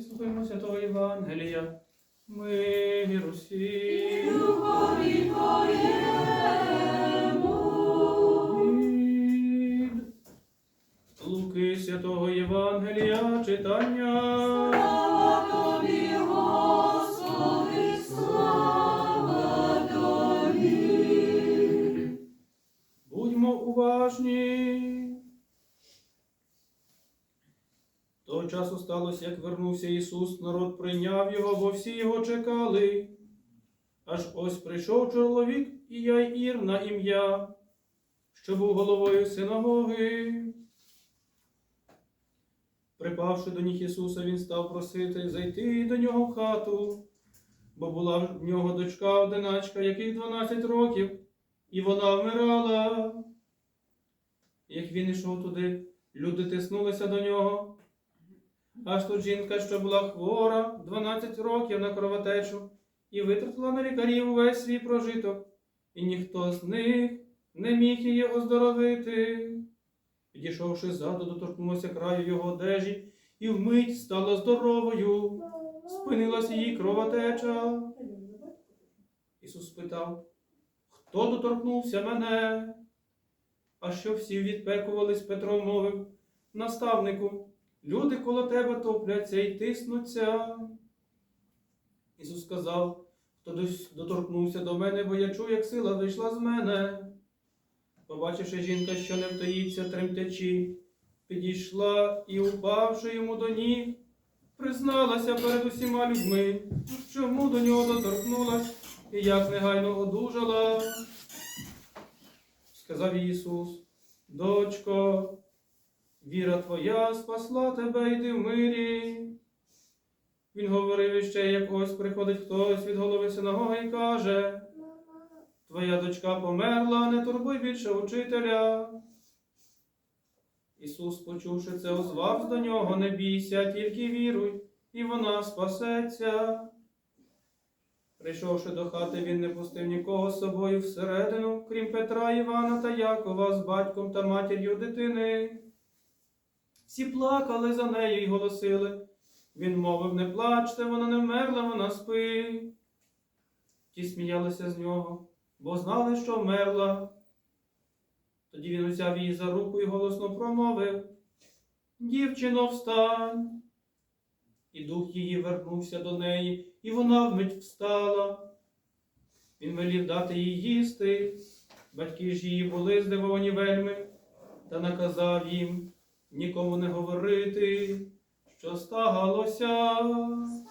Слухаємо Святого Євангелія. Ми усім. Духові Від Луки Святого Євангелія читання. Того часу сталося, як вернувся Ісус, народ прийняв його, бо всі його чекали. Аж ось прийшов чоловік і Яїр на ім'я, що був головою синагоги. Припавши до ніг Ісуса, він став просити зайти до нього в хату, бо була в нього дочка одиначка, яких 12 років, і вона вмирала. Як він ішов туди, люди тиснулися до нього. Аж тут жінка, що була хвора 12 років на кровотечу, і витратила на лікарів увесь свій прожиток, і ніхто з них не міг її оздоровити. Підійшовши ззаду, доторкнулася краю його одежі, і вмить стала здоровою, спинилась її кровотеча. Ісус спитав, хто доторкнувся мене? А що всі відпекувались, Петро мовив, наставнику, люди коло тебе топляться і тиснуться. Ісус сказав, хто доторкнувся до мене, бо я чую, як сила вийшла з мене. Побачивши жінка, що не втаїться, тремтячи, підійшла і, упавши йому до ніг, призналася перед усіма людьми, чому до нього доторкнулась і як негайно одужала. Сказав Ісус, дочко, віра твоя спасла тебе, йди в мирі. Він говорив іще, як ось приходить хтось від голови синагоги і каже, Твоя дочка померла, не турбуй більше учителя. Ісус, почувши це, озвався до нього, не бійся, тільки віруй, і вона спасеться. Прийшовши до хати, він не пустив нікого з собою всередину, крім Петра, Івана та Якова з батьком та матір'ю дитини. Всі плакали за нею й голосили. Він мовив, не плачте, вона не вмерла, вона спить. Ті сміялися з нього, бо знали, що вмерла. Тоді він узяв її за руку і голосно промовив Дівчино, встань. І дух її вернувся до неї, і вона вмить встала. Він велів дати їй їсти. Батьки ж її були здивовані вельми, та наказав їм нікому не говорити, що сталося.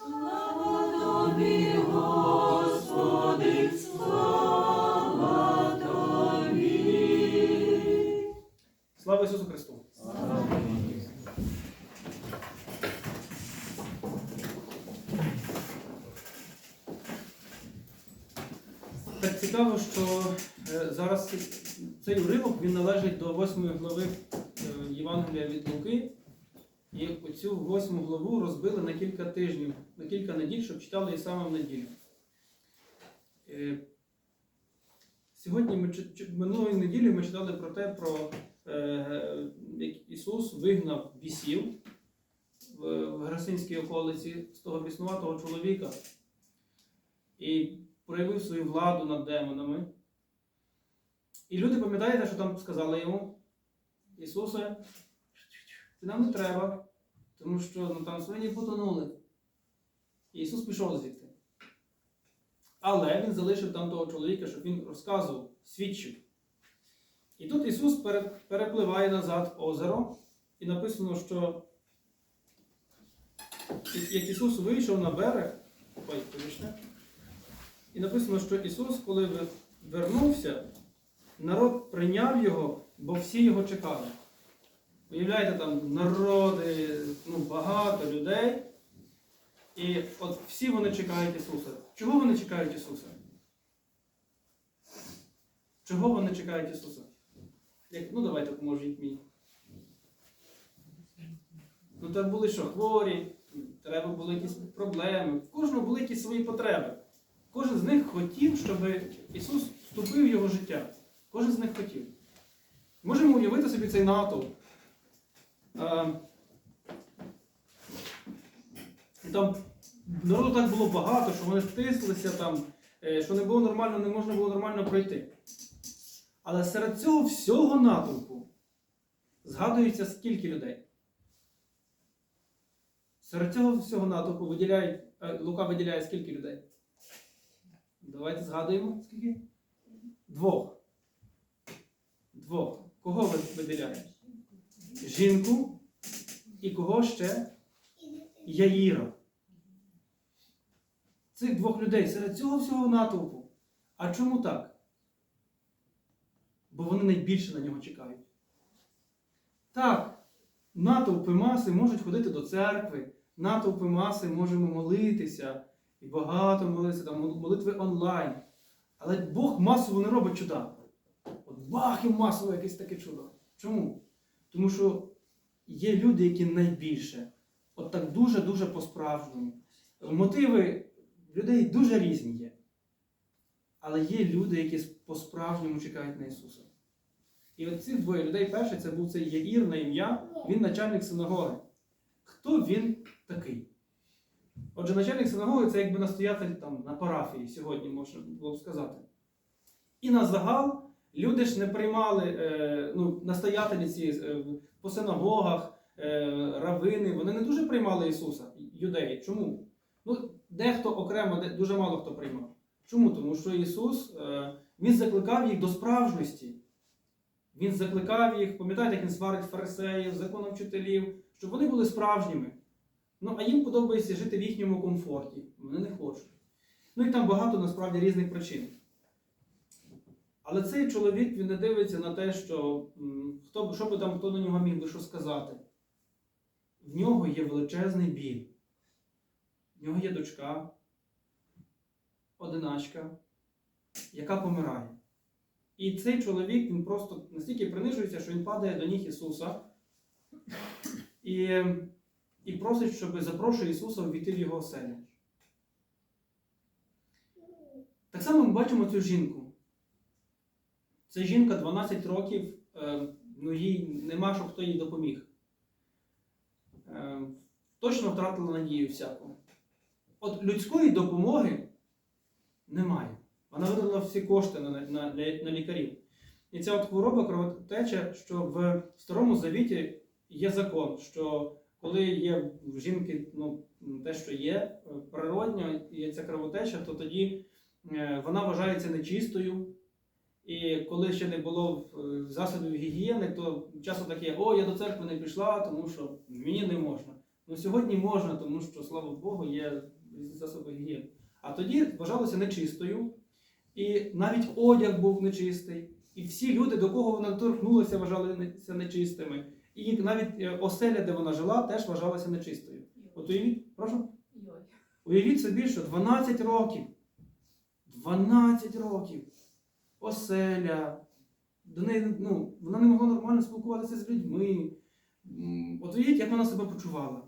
Слава тобі, Господи, слава тобі. Слава Ісусу Христу! Так цікаво, що е, зараз цей уривок він належить до 8 глави Євангелія від Луки. І оцю восьму главу розбили на кілька тижнів, на кілька неділь, щоб читали і саме в неділю. Е, Сьогодні ми минулої неділі ми читали про те, про е, як Ісус вигнав бісів в Грасинській околиці з того біснуватого чоловіка і проявив свою владу над демонами. І люди, пам'ятаєте, що там сказали йому? Ісусе, ти нам не треба, тому що ну, там свині потонули. І Ісус пішов звідти. Але він залишив там того чоловіка, щоб він розказував, свідчив. І тут Ісус перепливає назад озеро, і написано, що як Ісус вийшов на берег, ой, вибачте, і написано, що Ісус, коли вернувся, народ прийняв його, бо всі його чекали. Уявляєте, там народи, ну, багато людей. І от всі вони чекають Ісуса. Чого вони чекають Ісуса? Чого вони чекають Ісуса? Як, ну давайте поможіть мені. Ну там були що, хворі, треба були якісь проблеми. В кожного були якісь свої потреби. Кожен з них хотів, щоб Ісус вступив в його життя. Кожен з них хотів. Можемо уявити собі цей натовп. Е, там народу так було багато, що вони стислися там, е, що не було нормально, не можна було нормально пройти. Але серед цього всього натовпу згадується скільки людей. Серед цього всього натовпу виділяють, е, Лука виділяє скільки людей? Давайте згадуємо скільки? Двох. Двох. Кого ви виділяє? Жінку і кого ще? Яїра. Цих двох людей серед цього всього натовпу. А чому так? Бо вони найбільше на нього чекають. Так, натовпи маси можуть ходити до церкви, натовпи маси можемо молитися, і багато молитися, там молитви онлайн. Але Бог масово не робить чуда. Бах і масово якесь таке чудо. Чому? Тому що є люди, які найбільше, от так дуже-дуже по-справжньому. Мотиви людей дуже різні є. Але є люди, які по-справжньому чекають на Ісуса. І от цих двоє людей, перший це був цей Яїр на ім'я, він начальник синагоги. Хто він такий? Отже, начальник синагоги це якби настоятель там, на парафії сьогодні, можна було б сказати. І на загал люди ж не приймали е, ну, настоятелі ці е, по синагогах, е, равини, вони не дуже приймали Ісуса, юдеї. Чому? Ну, дехто окремо, дуже мало хто приймав. Чому? Тому що Ісус Він закликав їх до справжності. Він закликав їх, пам'ятаєте, як він сварить фарисеїв, законовчителів, щоб вони були справжніми. Ну, а їм подобається жити в їхньому комфорті. Вони не хочуть. Ну і там багато насправді різних причин. Але цей чоловік він не дивиться на те, що хто, що би там хто на нього міг би що сказати. В нього є величезний біль. В нього є дочка, одиначка, яка помирає. І цей чоловік він просто настільки принижується, що він падає до ніг Ісуса і, і просить, щоб запрошує Ісуса ввійти в його оселю. Так само ми бачимо цю жінку. Це жінка 12 років, е, ну їй нема, що хто їй допоміг. Е, точно втратила надію всяку. От людської допомоги немає. Вона видала всі кошти на, на, на, на лікарів. І ця от хвороба кровотеча, що в Старому Завіті є закон, що коли є в жінки ну, те, що є природньо, і ця кровотеча, то тоді е, вона вважається нечистою. І коли ще не було е, засобів гігієни, то часто таке, о, я до церкви не пішла, тому що мені не можна. Ну сьогодні можна, тому що, слава Богу, є засоби гігієни. А тоді вважалося нечистою, і навіть одяг був нечистий, і всі люди, до кого вона торкнулася, вважалися нечистими. І навіть е, оселя, де вона жила, теж вважалася нечистою. От уявіть, прошу. Уявіть собі, що 12 років. 12 років. Оселя. До неї, ну, вона не могла нормально спілкуватися з людьми. От уявіть, як вона себе почувала.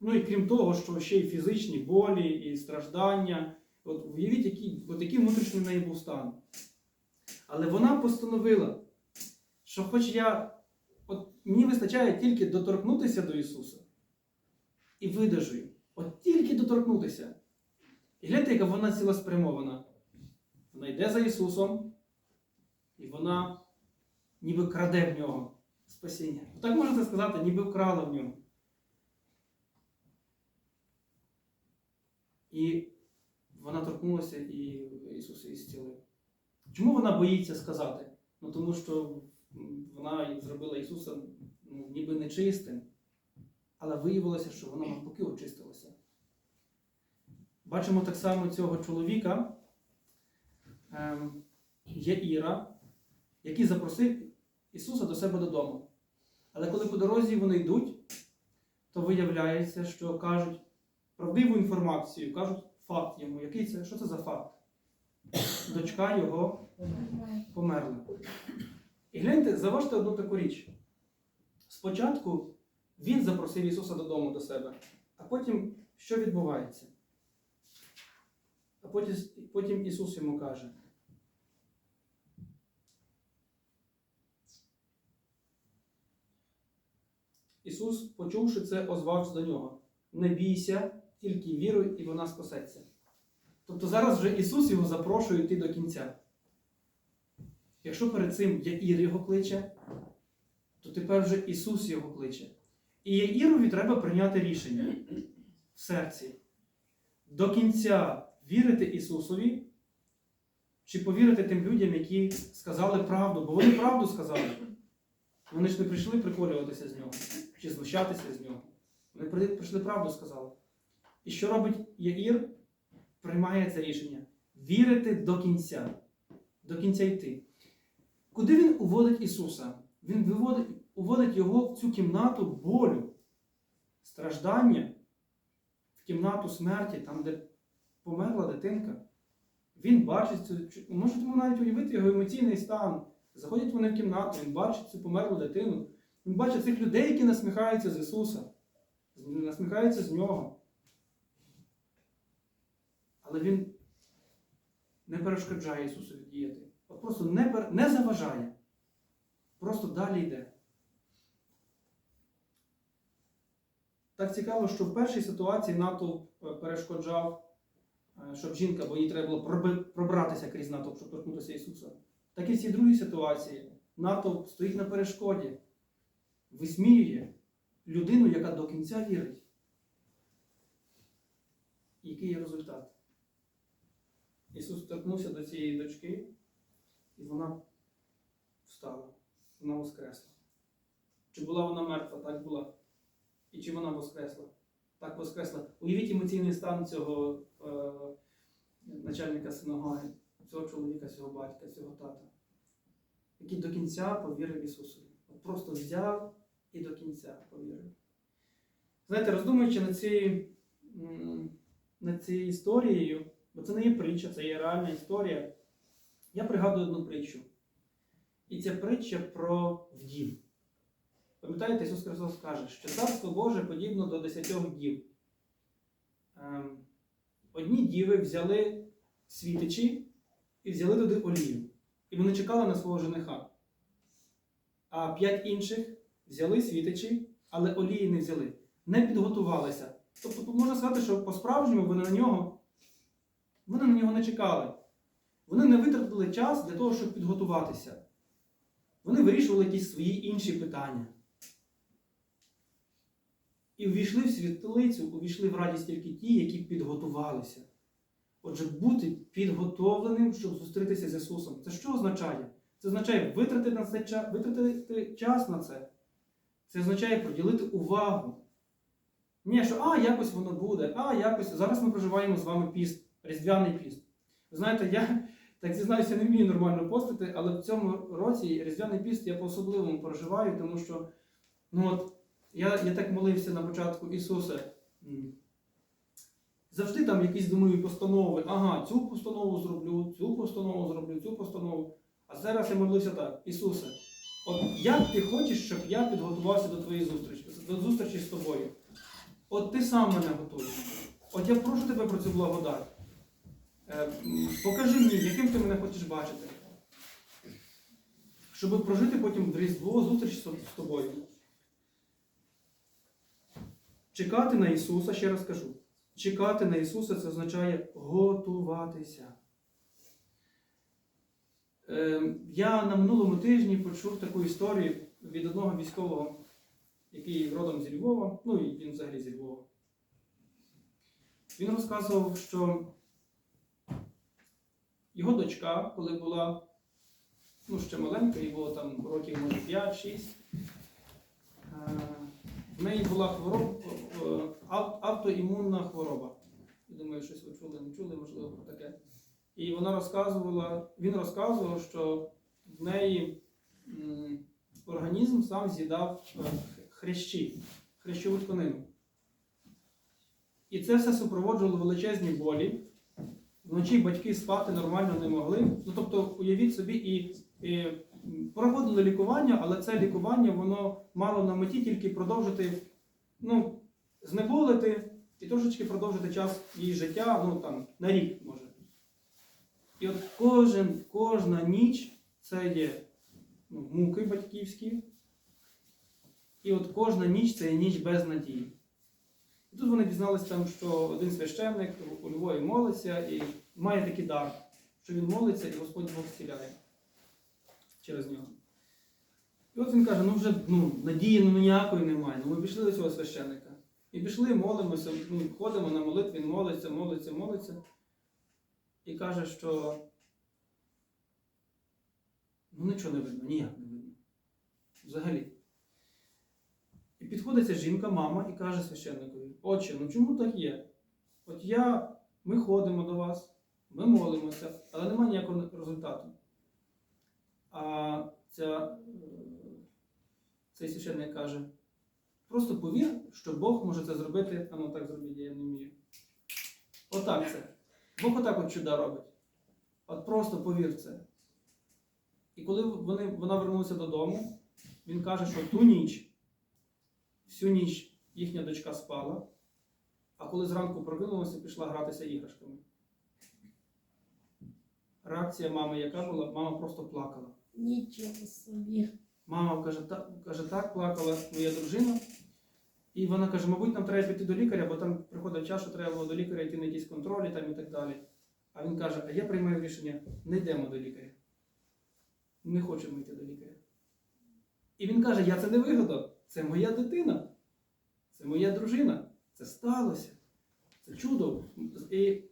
Ну і крім того, що ще й фізичні болі, і страждання. От уявіть, який, от який внутрішній в неї був стан. Але вона постановила, що хоч я, от мені вистачає тільки доторкнутися до Ісуса і видержую. От тільки доторкнутися. І гляньте, яка вона цілеспрямована. Вона йде за Ісусом, і вона ніби краде в нього спасіння. Так можна сказати, ніби вкрала в нього. І вона торкнулася, і Ісус її зцілив. Чому вона боїться сказати? Ну тому що вона зробила Ісуса ну, ніби нечистим, але виявилося, що вона навпаки очистилася. Бачимо так само цього чоловіка, ем, є Іра, який запросив Ісуса до себе додому. Але коли по дорозі вони йдуть, то виявляється, що кажуть правдиву інформацію, кажуть факт йому. Який це? Що це за факт? Дочка його померла. І гляньте, заважте одну таку річ. Спочатку він запросив Ісуса додому до себе, а потім що відбувається? А потім, потім Ісус йому каже. Ісус, почувши це, озвався до нього. Не бійся, тільки віруй, і вона спасеться. Тобто зараз вже Ісус його запрошує йти до кінця. Якщо перед цим Яїр його кличе, то тепер вже Ісус його кличе. І Яїрові треба прийняти рішення в серці. До кінця вірити Ісусові, чи повірити тим людям, які сказали правду, бо вони правду сказали. Вони ж не прийшли приколюватися з нього, чи знущатися з нього. Вони прийшли правду сказали. І що робить Яїр? Приймає це рішення. Вірити до кінця. До кінця йти. Куди він уводить Ісуса? Він виводить, уводить його в цю кімнату болю, страждання, в кімнату смерті, там, де померла дитинка. Він бачить цю, чу- можете навіть уявити його емоційний стан. Заходять вони в кімнату, він бачить цю померлу дитину. Він бачить цих людей, які насміхаються з Ісуса, насміхаються з нього. Але він не перешкоджає Ісусові діяти. От просто не, пер- не заважає. Просто далі йде. Так цікаво, що в першій ситуації натовп е, перешкоджав, щоб жінка, бо їй треба було пробратися крізь натовп, щоб торкнутися Ісуса. Так і в цій ситуації натовп стоїть на перешкоді, висміює людину, яка до кінця вірить. Який є результат? Ісус торкнувся до цієї дочки, і вона встала, вона воскресла. Чи була вона мертва? Так була. І чи вона воскресла? Так воскресла. Уявіть емоційний стан цього е, начальника синагоги, цього чоловіка, цього батька, цього тата, який до кінця повірив Ісусові. От просто взяв і до кінця повірив. Знаєте, роздумуючи над цією, над цією історією, бо це не є притча, це є реальна історія, я пригадую одну притчу. І ця притча про вдів. Пам'ятаєте, Ісус Христос каже, що Царство Боже подібно до десятьох дів. Ем, Одні діви взяли світичі і взяли туди олію. І вони чекали на свого жениха. А п'ять інших взяли світичі, але олії не взяли. Не підготувалися. Тобто, можна сказати, що по-справжньому вони на нього, вони на нього не чекали. Вони не витратили час для того, щоб підготуватися. Вони вирішували якісь свої інші питання. І увійшли в світлицю, увійшли в радість тільки ті, які підготувалися. Отже, бути підготовленим, щоб зустрітися з Ісусом. Це що означає? Це означає витратити, на це, ча- витратити час на це. Це означає приділити увагу. Ні, що а, якось воно буде, а якось. Зараз ми проживаємо з вами піст, Різдвяний піст. Ви знаєте, я так зізнаюся, не вмію нормально постити, але в цьому році Різдвяний піст я по-особливому проживаю, тому що ну от, я, я так молився на початку Ісусе. Завжди там якісь думаю постанови. Ага, цю постанову зроблю, цю постанову зроблю, цю постанову. А зараз я молився так, Ісусе, от як ти хочеш, щоб я підготувався до твоєї зустрічі, до зустрічі з тобою? От ти сам мене готуєш. От я прошу тебе про цю благодать. Е, Покажи мені, яким ти мене хочеш бачити. Щоб прожити потім Різдво зустріч з тобою. Чекати на Ісуса, ще раз кажу. Чекати на Ісуса це означає готуватися. Е, Я на минулому тижні почув таку історію від одного військового, який родом зі Львова, ну і він взагалі зі Львова. Він розказував, що його дочка, коли була ну, ще маленька, їй було там років може 5-6, е, в неї була хвороба, е, автоімунна хвороба. Я думаю, щось ви чули, не чули, можливо, про таке. І вона розказувала, він розказував, що в неї організм сам з'їдав е, хрящі, хрящову тканину. І це все супроводжувало величезні болі. Вночі батьки спати нормально не могли. Ну, тобто, уявіть собі, і, і проводили лікування, але це лікування воно мало на меті тільки продовжити, ну, знеболити і трошечки продовжити час її життя, ну там, на рік може. І от кожен, кожна ніч це є ну, муки батьківські. І от кожна ніч це є ніч без надії. І Тут вони дізналися що один священник у Львові молиться і має такий дар, що він молиться і Господь Бог зціляє через нього. І от він каже: ну вже ну, надії ну, ніякої немає. Ну ми пішли до цього священника. І пішли, молимося, ну, ходимо на молитві, він молиться, молиться, молиться. І каже, що ну нічого не видно, ніяк не видно. Взагалі. І підходить ця жінка, мама, і каже священникові: Отче, ну чому так є? От я, ми ходимо до вас, ми молимося, але немає ніякого результату. А ця, е, цей священник каже: просто повір, що Бог може це зробити, а ну так зробіть, я не вмію. Отак це. Бог отак от чуда робить. От просто повір це. І коли вони, вона вернулася додому, він каже, що ту ніч, всю ніч їхня дочка спала, а коли зранку прокинулася, пішла гратися іграшками. Реакція мами, яка була, мама просто плакала. Нічого собі. Мама каже, так, каже, так плакала моя дружина. І вона каже, мабуть, нам треба піти до лікаря, бо там приходив час, що треба було до лікаря йти на якісь контролі там і так далі. А він каже, а я приймаю рішення, не йдемо до лікаря. Не хочемо йти до лікаря. І він каже, я це не вигадав. Це моя дитина, це моя дружина. Це сталося. Це чудо. І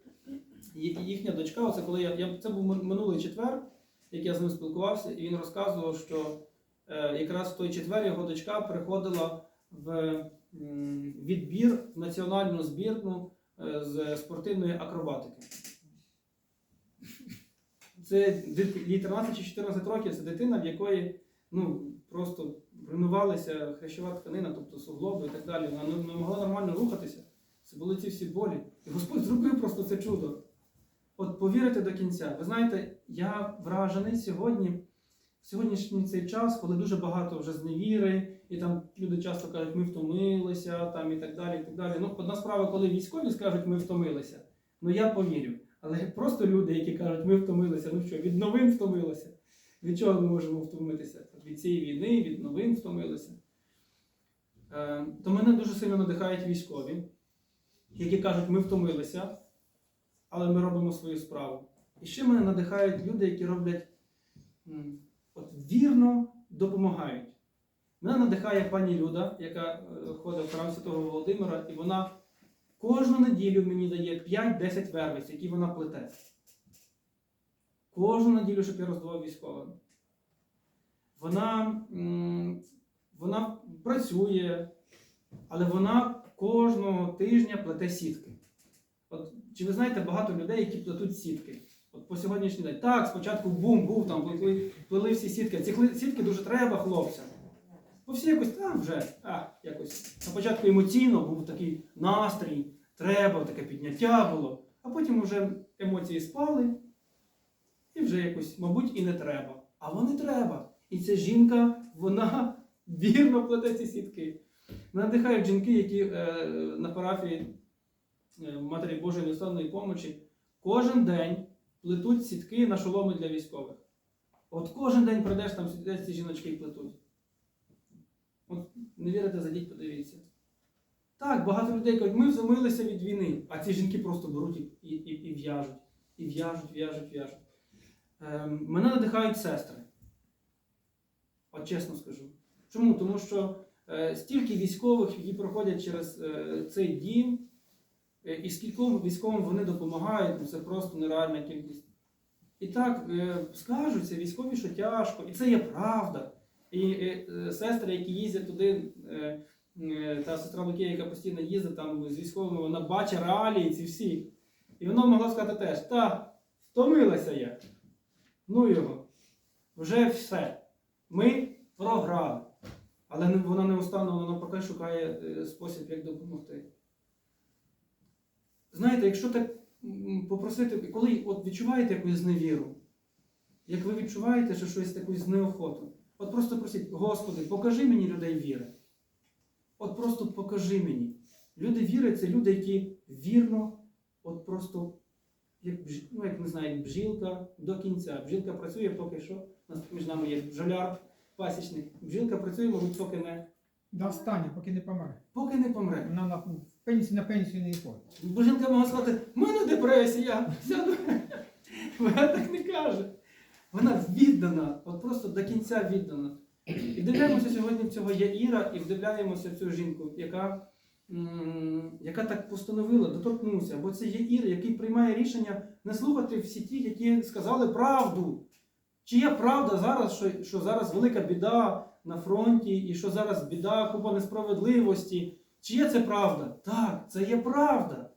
їхня дочка, оце коли я, я це був минулий четвер, як я з ним спілкувався, і він розказував, що е, якраз в той четвер його дочка приходила в відбір в національну збірну е, з спортивної акробатики. Це їй 13 чи 14 років, це дитина, в якої ну, просто руйнувалася хрящова тканина, тобто суглоби і так далі. Вона не могла нормально рухатися. Це були ці всі болі. І Господь зробив просто це чудо. От повірити до кінця. Ви знаєте, я вражений сьогодні, в сьогоднішній цей час, коли дуже багато вже зневіри, і там люди часто кажуть, ми втомилися, там і так далі. і так далі. Ну, одна справа, коли військові скажуть, ми втомилися, ну я повірю. Але просто люди, які кажуть, ми втомилися, ну що, від новин втомилися. Від чого ми можемо втомитися? Від цієї війни, від новин втомилися. Е, то мене дуже сильно надихають військові, які кажуть, ми втомилися, але ми робимо свою справу. І ще мене надихають люди, які роблять от вірно допомагають. Мене надихає пані Люда, яка е, ходить в храм Святого Володимира, і вона кожну неділю мені дає 5-10 вервиць, які вона плете. Кожну неділю, щоб я роздавав військовим. Вона, вона працює, але вона кожного тижня плете сітки. Чи ви знаєте багато людей, які плетуть сітки? От по сьогоднішній день. Так, спочатку бум, був там, плели, плели всі сітки. Ці сітки дуже треба хлопцям. Бо всі якось там вже, а, якось. На початку емоційно був такий настрій, треба, таке підняття було, а потім вже емоції спали, і вже якось, мабуть, і не треба. А вони треба. І ця жінка, вона вірно плете ці сітки. Надихають жінки, які е, на парафії Матері Божої Неславної помочі кожен день плетуть сітки на шоломи для військових. От кожен день прийдеш, там ці жіночки і плетуть. От не вірите, зайдіть, подивіться. Так, багато людей кажуть, ми втомилися від війни, а ці жінки просто беруть і, і, і, в'яжуть. І в'яжуть, в'яжуть, в'яжуть. Ем, мене надихають сестри. От чесно скажу. Чому? Тому що е, стільки військових, які проходять через е, цей дім, е, і скільком військовим вони допомагають, ну це просто нереальна кількість. І так е, скажуться військові, що тяжко, і це є правда. І е, е, сестри, які їздять туди, е, е, та сестра Лукія, яка постійно їздить там з військовими, вона бачить реалії ці всі. І вона могла сказати теж, та, втомилася я. Ну його. Вже все. Ми програли. Але вона не- вона вона поки шукає е, спосіб, як допомогти. Знаєте, якщо так попросити, коли от відчуваєте якусь зневіру, як ви відчуваєте, що щось якусь неохоту, от просто просіть, Господи, покажи мені людей віри. От просто покажи мені. Люди віри це люди, які вірно, от просто, як, ну, як не знаю, як бжілка до кінця. Бжілка працює поки що. У нас між нами є бджоляр, пасічник. Бжілка працює, мабуть, поки не, До останнього, поки не помре. поки не помре. Вона на- пенсію на пенсію не ходить. Бо жінка могла сказати, в мене депресія. Вона так не каже. Вона віддана, от просто до кінця віддана. І дивляємося сьогодні цього Яїра і вдивляємося цю жінку, яка, яка так постановила, доторкнувся. Бо це Яїр, який приймає рішення не слухати всі ті, які сказали правду. Чи є правда зараз, що, що зараз велика біда на фронті, і що зараз біда купа несправедливості? Чи є це правда? Так, це є правда.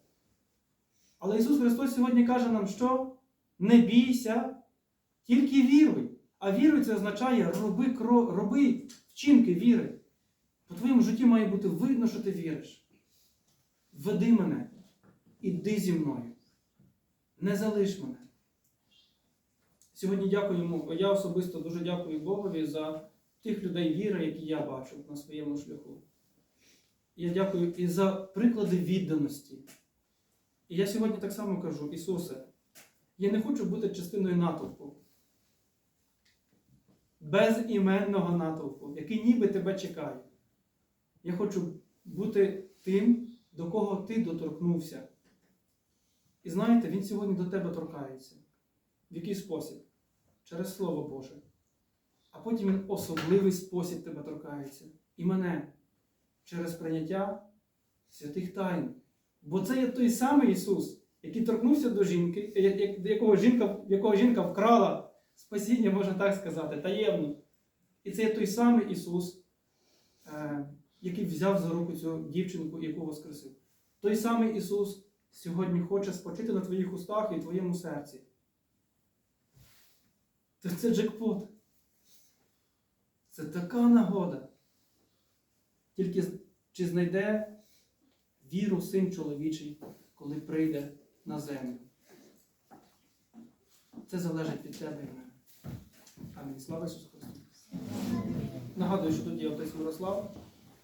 Але Ісус Христос сьогодні каже нам, що не бійся, тільки віруй. А віруй це означає роби, кро, роби вчинки віри. По твоєму житті має бути видно, що ти віриш. Веди мене, іди зі мною. Не залиш мене. Сьогодні дякуємо, я особисто дуже дякую Богові за тих людей віри, які я бачу на своєму шляху. Я дякую і за приклади відданості. І я сьогодні так само кажу, Ісусе, я не хочу бути частиною натовпу. Безіменного натовпу, який ніби тебе чекає. Я хочу бути тим, до кого ти доторкнувся. І знаєте, Він сьогодні до тебе торкається. В який спосіб? Через Слово Боже. А потім він особливий спосіб тебе торкається. І мене через прийняття святих тайн. Бо це є той самий Ісус, який торкнувся до жінки, я- якого жінка, якого жінка вкрала спасіння, можна так сказати, таємно. І це є той самий Ісус, е, який взяв за руку цю дівчинку, яку воскресив. Той самий Ісус сьогодні хоче спочити на твоїх устах і твоєму серці. Це джекпот. Це така нагода. Тільки чи знайде віру син чоловічий, коли прийде на землю? Це залежить від тебе і мене. Амінь. Слава Ісусу Христу. Нагадую, що тут є отець Мирослав,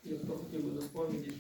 і хто хотів би до сповіді.